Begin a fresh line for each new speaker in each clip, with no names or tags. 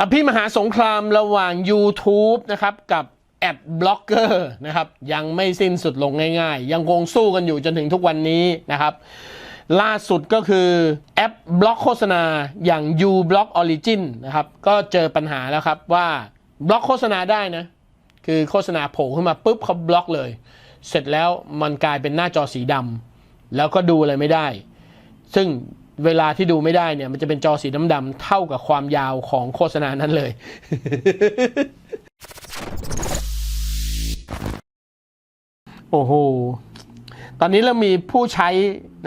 อภิมหาสงครามระหว่าง YouTube นะครับกับแอดบล็อกเกอร์นะครับยังไม่สิ้นสุดลงง่ายๆ ยังคงสู้กันอยู่จนถึงทุกวันนี้นะครับ ล่าสุดก็คือแอปบล็อกโฆษณาอย่าง uBlock Origin นะครับก็เจอปัญหาแล้วครับว่าบล็อกโฆษณาได้นะ คือโฆษณาโผล่ขึ้นมาปุ๊บเขาบล็อกเลย เสร็จแล้วมันกลายเป็นหน้าจอสีดำแล้วก็ดูอะไรไม่ได้ ซึ่ง เวลาที่ดูไม่ได้เนี่ย มันจะเป็นจอสีดำๆเท่ากับความยาวของโฆษณานั้นเลย โอ้โห ตอนนี้เรามีผู้ใช้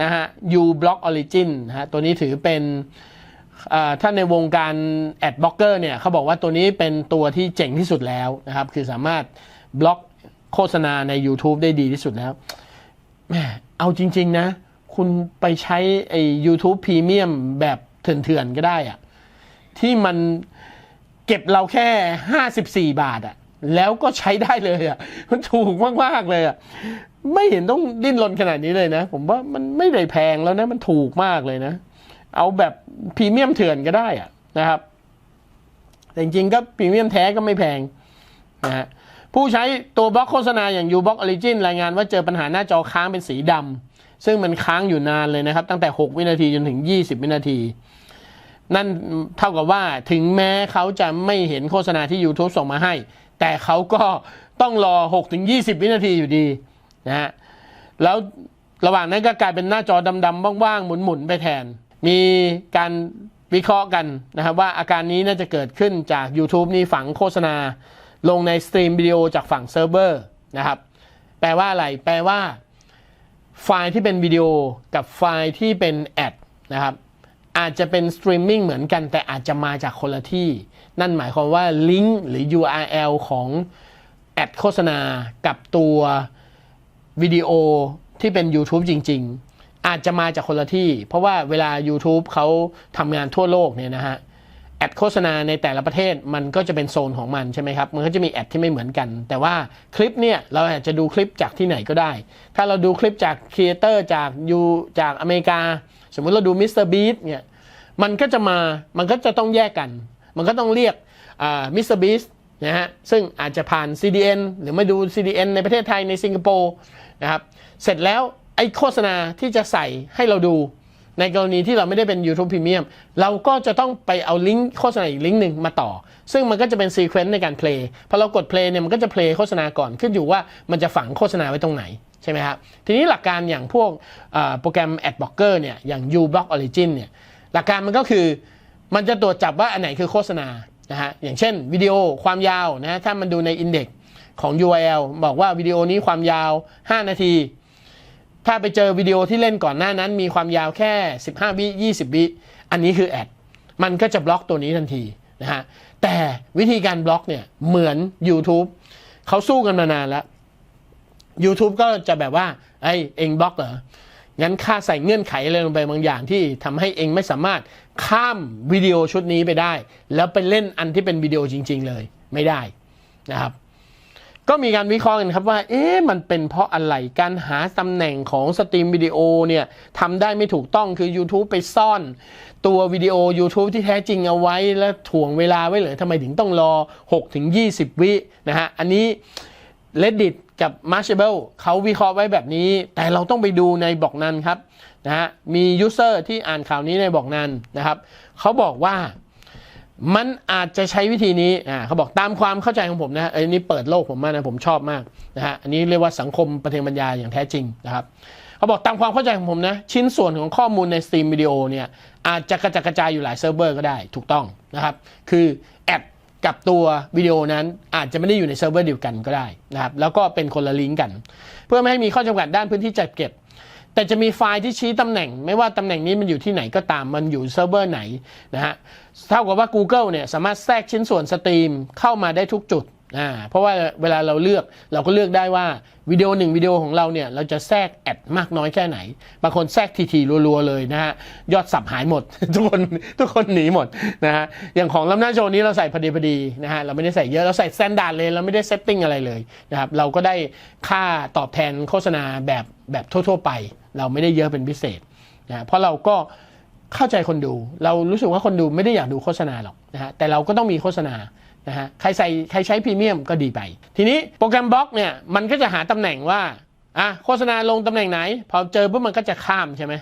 นะฮะ uBlock Origin นะฮะ ตัวนี้ถือเป็นถ้าในวงการแอดบล็อกเกอร์เนี่ยเขาบอกว่าตัวนี้เป็นตัวที่เจ๋งที่สุดแล้วนะครับ คือสามารถบล็อกโฆษณาใน YouTube ได้ดีที่สุดแล้วแหมเอาจริง ๆ นะ คุณไปใช้ไอ้ YouTube Premium แบบเถื่อนๆ ก็ได้อะที่มันเก็บเราแค่ 54 บาทอะแล้วก็ใช้ได้เลยอะมันถูกมาก ๆ เลยอะไม่เห็นต้องดิ้นรนขนาดนี้เลยนะ ผมว่ามันไม่ได้แพงแล้วนะ มันถูกมากเลยนะ เอาแบบพรีเมียมเถื่อนก็ได้อะนะครับ แต่จริงๆก็พรีเมียมแท้ก็ไม่แพงนะฮะผู้ใช้ตัวบล็อกโฆษณาอย่าง uBlock Origin รายงานว่าเจอปัญหาหน้าจอค้างเป็นสีดำ ซึ่งมันค้างอยู่นานเลยนะครับ ตั้งแต่ 6 วินาทีจนถึง 20 วินาที นั่นเท่ากับว่าถึงแม้เขาจะไม่เห็นโฆษณาที่ YouTube ส่งมาให้ แต่เขาก็ต้องรอ 6-20 วินาทีอยู่ดีนะฮะแล้วระหว่างนั้นก็กลายเป็นหน้าจอดำๆว่างๆ หมุนๆ ไปแทน มีการวิเคราะห์กันนะครับว่าอาการนี้น่าจะเกิดขึ้นจาก YouTube นี่ฝังโฆษณา ลงในสตรีมวิดีโอจากฝั่งเซิร์ฟเวอร์นะครับ แปลว่าอะไร แปลว่า ไฟล์ที่เป็นวิดีโอกับไฟล์ที่เป็นแอดนะครับอาจจะเป็นสตรีมมิ่งเหมือนกันแต่อาจจะมาจากคนละที่ นั่นหมายความว่าลิงก์หรือ URL ของแอดโฆษณากับตัววิดีโอที่เป็น YouTube จริง ๆ อาจจะมาจากคนละที่ เพราะว่าเวลา YouTube เขาทำงานทั่วโลกเนี่ยนะฮะ แอดโฆษณาในแต่ละประเทศมันก็จะเป็นโซนของมันใช่ไหมครับ มันก็จะมีแอดที่ไม่เหมือนกัน แต่ว่าคลิปเนี่ยเราอาจจะดูคลิปจากที่ไหนก็ได้ ถ้าเราดูคลิปจากครีเอเตอร์จากยูจากอเมริกา สมมุติเราดูมิสเตอร์บีเนี่ยมันก็จะมา มันก็จะต้องแยกกัน มันก็ต้องเรียกมิสเตอร์บีสนะฮะ ซึ่งอาจจะผ่าน CDN หรือไมาดู CDN ในประเทศไทยในสิงคโปร์นะครับ เสร็จแล้วไอ้โฆษณาที่จะใส่ให้เราดู ในกรณีที่เราไม่ได้เป็น YouTube Premium เราก็จะต้องไปเอาลิงก์โฆษณาอีกลิงก์หนึ่งมาต่อ ซึ่งมันก็จะเป็นซีเควนต์ในการเพลย์พอเรากดเพลย์เนี่ยมันก็จะเพลย์โฆษณาก่อนขึ้นอยู่ว่ามันจะฝังโฆษณาไว้ตรงไหนใช่ไหมครับทีนี้หลักการอย่างพวกโปรแกรม Ad Blocker เนี่ยอย่าง uBlock Origin เนี่ยหลักการมันก็คือมันจะตรวจจับว่าอันไหนคือโฆษณานะฮะอย่างเช่นวิดีโอความยาวนะฮะถ้ามันดูใน Index ของ URL บอกว่าวิดีโอนี้ความยาว 5 นาที ถ้าไปเจอวิดีโอที่เล่นก่อนหน้านั้น มีความยาวแค่ 15 วิ 20 วิ อันนี้คือแอด มันก็จะบล็อกตัวนี้ทันทีนะฮะ แต่วิธีการบล็อกเนี่ยเหมือน YouTube เขาสู้กันมานานแล้ว YouTube ก็จะแบบว่า ไอ้เองบล็อกเหรอ งั้นค่าใส่เงื่อนไขอะไรลงไปบางอย่างที่ทำให้เองไม่สามารถข้ามวิดีโอชุดนี้ไปได้ แล้วไปเล่นอันที่เป็นวิดีโอจริง ๆ เลยไม่ได้นะครับ ก็มีการวิเคราะห์กันครับว่า เอ๊ะ มันเป็นเพราะอะไร การหาตำแหน่งของสตรีมวิดีโอเนี่ยทำได้ไม่ถูกต้องคือ YouTube ไปซ่อน ตัววิดีโอ YouTube ที่แท้จริงเอาไว้ แล้วถ่วงเวลาไว้เลยทำไมถึงต้องรอ 6-20 วินะฮะ อันนี้ Reddit กับ Mashable เขาวิเคราะห์ไว้แบบนี้ แต่เราต้องไปดูในบอกนันครับนะฮะ มียูเซอร์ที่อ่านข่าวนี้ในบอกนันนะครับ เขาบอกว่า มันอาจจะใช้วิธีนี้อ่าเขาบอกตามความเข้าใจของผมนะเอ้ยนี่เปิดโลกผมมากนะผมชอบมากนะฮะอันนี้เรียกว่าสังคมประเทศปัญญาอย่างแท้จริงนะครับเขาบอกตามความเข้าใจของผมนะชิ้นส่วนของข้อมูลในสตรีมวิดีโอเนี่ยอาจจะกระจัดกระจายอยู่หลายเซิร์ฟเวอร์ก็ได้ถูกต้องนะครับคือแอดกับตัววิดีโอนั้นอาจจะไม่ได้อยู่ในเซิร์ฟเวอร์เดียวกันก็ได้นะครับแล้วก็เป็นคนละลิงก์กัน เพื่อไม่ให้มีข้อจำกัดด้านพื้นที่จัดเก็บ แต่จะมีไฟล์ที่ชี้ตำแหน่ง ไม่ว่าตำแหน่งนี้มันอยู่ที่ไหนก็ตามมันอยู่เซิร์ฟเวอร์ไหนนะฮะเท่ากับว่า Google เนี่ยสามารถแทรกชิ้นส่วนสตรีมเข้ามาได้ทุกจุด อ่าเพราะว่าเวลาเราเลือกเราก็เลือกได้ว่าวิดีโอหนึ่งวิดีโอของเราเนี่ยเราจะแทรกแอดมากน้อยแค่ไหน บางคนแทรกทีๆรัวๆเลยนะฮะยอดสับหายหมด ทุกคนทุกคนหนีหมดนะฮะอย่างของลำหน้าโชว์นี้เราใส่พอดีพอดีนะฮะเราไม่ได้ใส่เยอะเราใส่สแตนดาร์ดเลยเราไม่ได้เซตติ้งอะไรเลยนะครับเราก็ได้ค่าตอบแทนโฆษณาแบบแบบทั่ว ๆ ไป เราไม่ได้เยอะเป็นพิเศษนะเพราะเราก็เข้าใจคนดู เรารู้สึกว่าคนดูไม่ได้อยากดูโฆษณาหรอกนะฮะแต่เราก็ต้องมีโฆษณา นะฮะใครใส่ใครใช้พรีเมียมก็ดีไป ทีนี้โปรแกรมบล็อกเนี่ยมันก็จะหาตำแหน่งว่าอะโฆษณาลงตำแหน่งไหน พอเจอปุ๊บมันก็จะข้ามใช่ไหม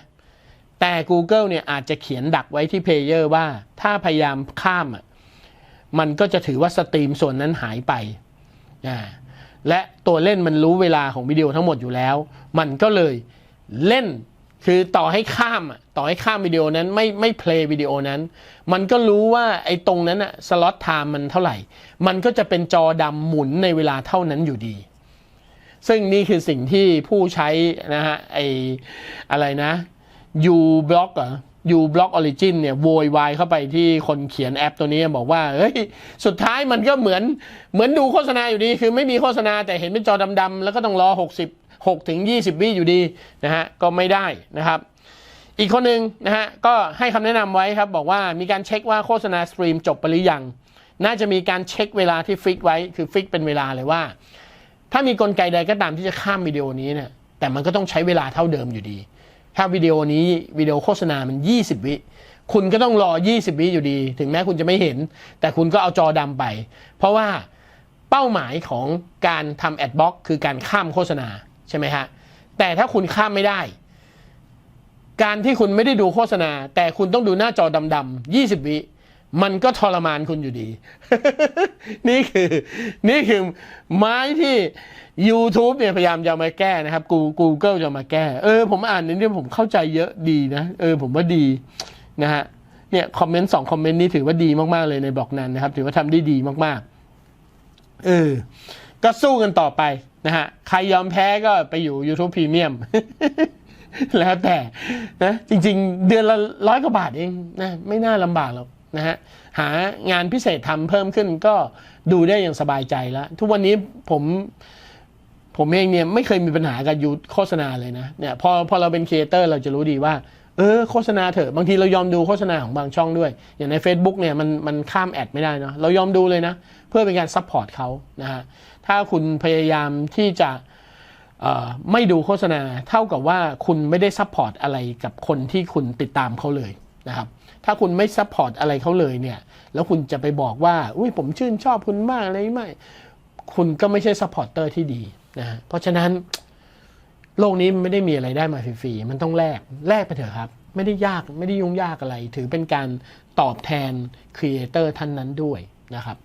แต่ Google เนี่ยอาจจะเขียนดักไว้ที่เพลเยอร์ว่าถ้าพยายามข้ามอะมันก็จะถือว่าสตรีมส่วนนั้นหายไปอ่าและตัวเล่นมันรู้เวลาของวิดีโอทั้งหมดอยู่แล้ว มันก็เลยเล่น คือต่อให้ข้ามอะต่อให้ข้ามวิดีโอนั้นไม่ไม่เพลย์วิดีโอนั้น มันก็รู้ว่าไอ้ตรงนั้นอะสล็อตไทม์มันเท่าไหร่ มันก็จะเป็นจอดำหมุนในเวลาเท่านั้นอยู่ดี ซึ่งนี่คือสิ่งที่ผู้ใช้นะฮะไออะไรนะ u block เหรอ u block origin เนี่ยโวยวายเข้าไปที่คนเขียนแอปตัวนี้บอกว่าเฮ้ยสุดท้ายมันก็เหมือนเหมือนดูโฆษณาอยู่ดี คือไม่มีโฆษณาแต่เห็นเป็นจอดำๆแล้วก็ต้องรอ 60 6ถึง20 วิอยู่ดีนะฮะก็ไม่ได้นะครับ อีกคนหนึ่งนะฮะก็ให้คำแนะนำไว้ครับบอกว่ามีการเช็คว่าโฆษณาสตรีมจบไปหรือยัง น่าจะมีการเช็คเวลาที่ฟิกไว้คือฟิกเป็นเวลาเลยว่า ถ้ามีกลไกใดก็ตามที่จะข้ามวิดีโอนี้เนี่ยแต่มันก็ต้องใช้เวลาเท่าเดิมอยู่ดี ถ้าวิดีโอนี้วิดีโอโฆษณามัน 20 วิคุณก็ต้องรอ 20 วิอยู่ดี ถึงแม้คุณจะไม่เห็น แต่คุณก็เอาจอดำไป เพราะว่าเป้าหมายของการทำแอดบล็อกคือการข้ามโฆษณา ใช่ไหมฮะแต่ถ้าคุณข้ามไม่ได้ การที่คุณไม่ได้ดูโฆษณา แต่คุณต้องดูหน้าจอดำๆ20 วิมันก็ทรมานคุณอยู่ดี นี่คือ นี่คือไม้ที่ YouTube เนี่ยพยายามจะมาแก้นะครับ Google จะมาแก้ เออ ผมอ่านในนี้ผมเข้าใจเยอะดีนะ เออ ผมว่าดีนะฮะ เนี่ยคอมเมนต์สองคอมเมนต์นี้ถือว่าดีมาก ๆ เลยในบล็อกนั้นนะครับ ถือว่าทำได้ดีมาก ๆ เออ ก็สู้กันต่อไป นะฮะใครยอมแพ้ก็ไปอยู่ YouTube Premium แล้วแต่นะจริงๆ เดือนละร้อยกว่าบาทเองนะไม่น่าลำบากหรอกนะฮะหางานพิเศษทำเพิ่มขึ้นก็ดูได้อย่างสบายใจแล้ว ทุกวันนี้ผมผมเองเนี่ยไม่เคยมีปัญหากับยูโฆษณาเลยนะเนี่ยพอพอเราเป็นครีเอเตอร์เราจะรู้ดีว่า เออโฆษณาเถอะบางทีเรายอมดูโฆษณาของบางช่องด้วย อย่างใน Facebook เนี่ยมันมันข้ามแอดไม่ได้เนาะเรายอมดูเลยนะ เพื่อเป็นการซัพพอร์ตเขานะฮะ ถ้าคุณพยายามที่จะไม่ดูโฆษณาเท่ากับว่าคุณไม่ได้ซัพพอร์ตอะไรกับคนที่คุณติดตามเขาเลยนะครับ ถ้าคุณไม่ซัพพอร์ตอะไรเขาเลยเนี่ย แล้วคุณจะไปบอกว่า อุ้ยผมชื่นชอบคุณมากอะไรไม่ คุณก็ไม่ใช่ซัพพอร์ตเตอร์ที่ดีนะฮะเพราะฉะนั้นโลกนี้มันไม่ได้มีอะไรได้มาฟรีๆ มันต้องแลก แลกไปเถอะครับ ไม่ได้ยาก ไม่ได้ยุ่งยากอะไร ถือเป็นการตอบแทนครีเอเตอร์ท่านนั้นด้วยนะครับ